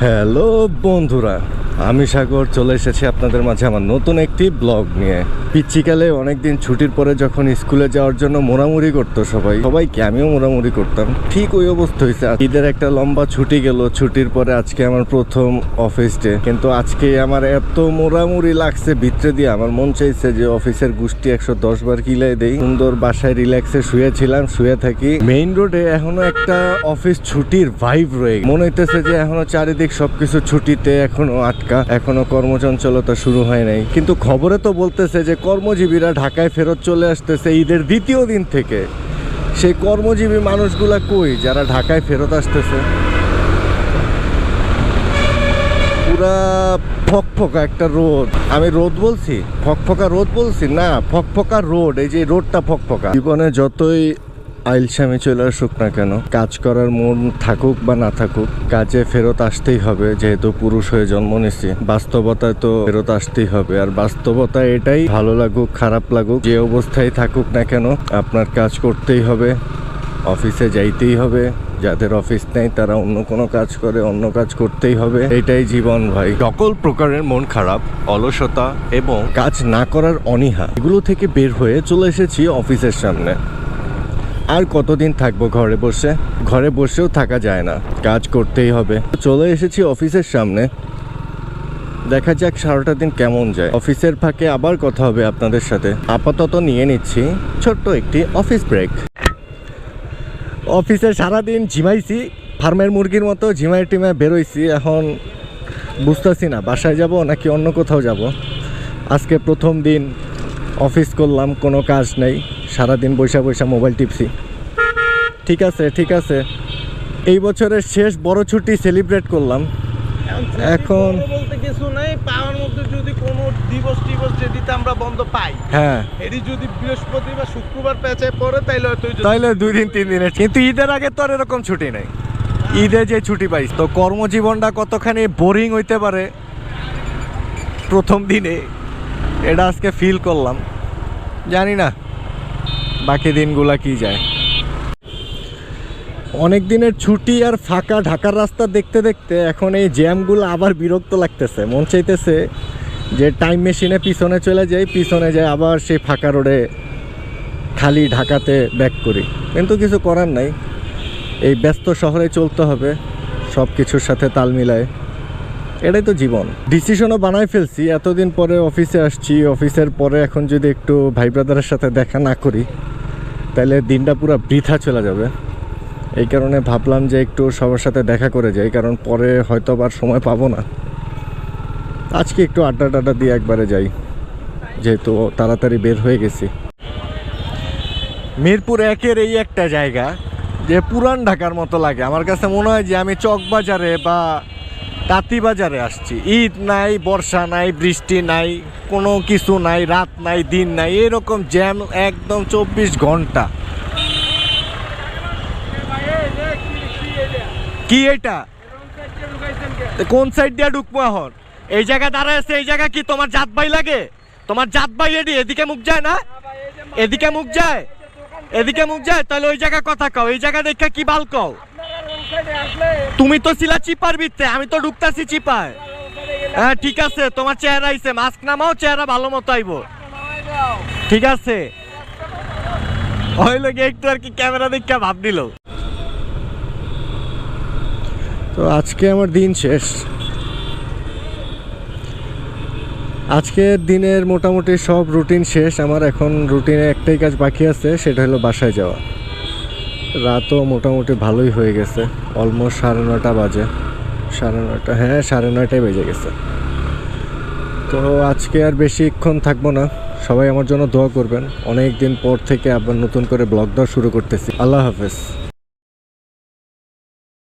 Hello বন্ধুরা। আমি সাগর চলে এসেছি আপনাদের মাঝে আমার নতুন একটি ব্লগ নিয়ে। পিচ্ছিকালে অনেকদিন ছুটির পরে যখন স্কুলে যাওয়ার জন্য মোড়ামুড়ি করতো সবাই, সবাইকে আমিও মোড়ামুড়ি করতাম। ঠিক ওই অবস্থা হয়েছে ঈদের একটা লম্বা ছুটি গেল, ছুটির পরে আজকে আমার প্রথম অফিস ডে। কিন্তু আজকে আমার এত মোড়ামুড়ি লাগছে ভিতরে দিয়ে, আমার মন চাইছে যে অফিসের গুষ্টি একশো দশ বার কিলাই দেই। সুন্দর বাসায় রিল্যাক্সে শুয়েছিলাম, শুয়ে থাকি। মেইন রোডে এখনও একটা অফিস ছুটির ভাইব রয়ে মনে হইতেছে যে এখনও চারিদিক সবকিছু ছুটিতে এখনও আটকা এখনও কর্মচঞ্চলতা শুরু হয় নাই। কিন্তু খবরে তো বলতেছে যে কর্মজীবীরা ঢাকায় ফেরত চলে আসতেছে ঈদের দ্বিতীয় দিন থেকে। সেই কর্মজীবী মানুষগুলা কই? যারা ঢাকায় ফেরত আসতেছে। পুরা ফকফকা একটা রোদ। আমি রোদ বলছি? ফকফকা রোদ বলছি? না, ফকফকা রোড, এই যে রোডটা ফকফকা। জীবনে যতই আইলসামি চলে আসুক না কেন, কাজ করার মন থাকুক বা না থাকুক, কাজে ফেরত আসতেই হবে, যেহেতু পুরুষ হয়ে জন্ম নিছি বাস্তবতায় তো ফেরত আসতেই হবে, আর বাস্তবতা এটাই, ভালো লাগুক, খারাপ লাগুক, যে অবস্থায় থাকুক না কেন, আপনার কাজ করতেই হবে, অফিসে যাইতেই হবে, যাদের অফিস নেই তারা অন্য কোনো কাজ করে, অন্য কাজ করতেই হবে, এটাই জীবন ভাই। সকল প্রকারের মন খারাপ, অলসতা এবং কাজ না করার অনীহা, এগুলো থেকে বের হয়ে চলে এসেছি অফিসের সামনে। আর কতদিন থাকব ঘরে বসে? ঘরে বসেও থাকা যায় না। কাজ করতেই হবে। চলে এসেছি অফিসের সামনে। দেখা যাক সারাটা দিন কেমন যায়। অফিসের ফাঁকে আবার কথা হবে আপনাদের সাথে। আপাতত নিয়ে নিচ্ছি ছোট্ট একটি অফিস ব্রেক। অফিসে সারাদিন ঝিমাইছি। ফার্মের মুরগির মতো ঝিমাই টিমায় বেরোইছি। এখন বুঝতেছি না, বাসায় যাব নাকি অন্য কোথাও যাব? আজকে প্রথম দিন অফিস করলাম, কোনো কাজ নেই। সারাদিন বৈশা বৈশা মোবাইল টিপছি। ঠিক আছে ঠিক আছে। এই বছরের শেষ বড় ছুটি সেলিব্রেট করলাম। এখন- বলতে কিছু নাই পাওয়ার মধ্যে যদি কোনো দিবস টিবস যদি আমরা বন্ধ পাই হ্যাঁ। এটি যদি বৃহস্পতি বা শুক্রবার পেঁচায় পড়ে তাইলে হয়তো তাইলে দুই দিন তিন দিনের। কিন্তু ঈদের আগে তো আর এরকম ছুটি নেই। ঈদে যে ছুটি পাই তো কর্মজীবনটা কতখানি বোরিং হইতে পারে প্রথম দিনে এটা আজকে ফিল করলাম। জানি না। বাকি দিনগুলা কি যায়? অনেক দিনের ছুটি আর ফাঁকা ঢাকার রাস্তা দেখতে দেখতে এখন এই জ্যামগুলো আবার বিরক্ত লাগতেছে। মন চাইতেছে যে টাইম মেশিনে পিছনে চলে যাই, পিছনে যাই আবার সেই ফাঁকা রোডে খালি ঢাকাতে ব্যাক করি। কিন্তু কিছু করার নাই। এই ব্যস্ত শহরে চলতে হবে সব কিছুর সাথে তাল মিলায়। এটাই তো জীবন। ডিসিশনও বানাই ফেলছি, এতদিন পরে অফিসে আসছি অফিসের পরে এখন যদি একটু ভাই ব্রাদারের সাথে দেখা না করি তাহলে দিনটা পুরো বৃথা চলে যাবে। এই কারণে ভাবলাম যে একটু সবার সাথে দেখা করে যাই, কারণ পরে হয়তো আবার সময় পাবো না। আজকে একটু আড্ডা টাড্ডা দিয়ে একবারে যাই, যেহেতু তাড়াতাড়ি বের হয়ে গেছি। মিরপুর একের এই একটা জায়গা, যে পুরান ঢাকার মতো লাগে। আমার কাছে মনে হয় যে আমি চকবাজারে বা তাঁতিবাজারে আসছি। ঈদ নাই, বর্ষা নাই, বৃষ্টি নাই, কোনো কিছু নাই, রাত নাই, দিন নাই, এরকম জ্যাম একদম চব্বিশ ঘণ্টা। কি এটা? কোন সাইড দিয়ে ঢুকবো এখন? এই জায়গা দাঁড়ায় আছে, এই জায়গা কি তোমার জাত ভাই লাগে? তোমার জাত ভাই এডি, এদিকে মুখ যায় না? এদিকে মুখ যায়? এদিকে মুখ যায়? তাহলে ওই জায়গা কথা কও, এই জায়গা দেখে কি বাল কও? তুমি তো ছিলা চিপার ভিতরে আমি তো ঢুকতাছি চিপায়। হ্যাঁ ঠিক আছে, তোমার চেহারা আইছে, মাস্ক নামাও, চেহারা ভালো মতো আইবো। ঠিক আছে। ওই লোক একটু আর কি ক্যামেরা দেখে ভাব দিল তো আজকে আমার দিন শেষ। আজকের দিনের মোটামুটি সব রুটিন শেষ, আমার এখন রুটিনে একটাই কাজ বাকি আছে, সেটা হলো বাসায় যাওয়া। রাতও মোটামুটি ভালোই হয়ে গেছে। অলমোস্ট সাড়ে নটা বাজে। সাড়ে নটা হ্যাঁ সাড়ে নটায় বেজে গেছে। তো আজকে আর বেশিক্ষণ থাকব না। সবাই আমার জন্য দোয়া করবেন। অনেক দিন পর থেকে আবার নতুন করে ব্লগ দেওয়া শুরু করতেছি। আল্লাহ হাফেজ।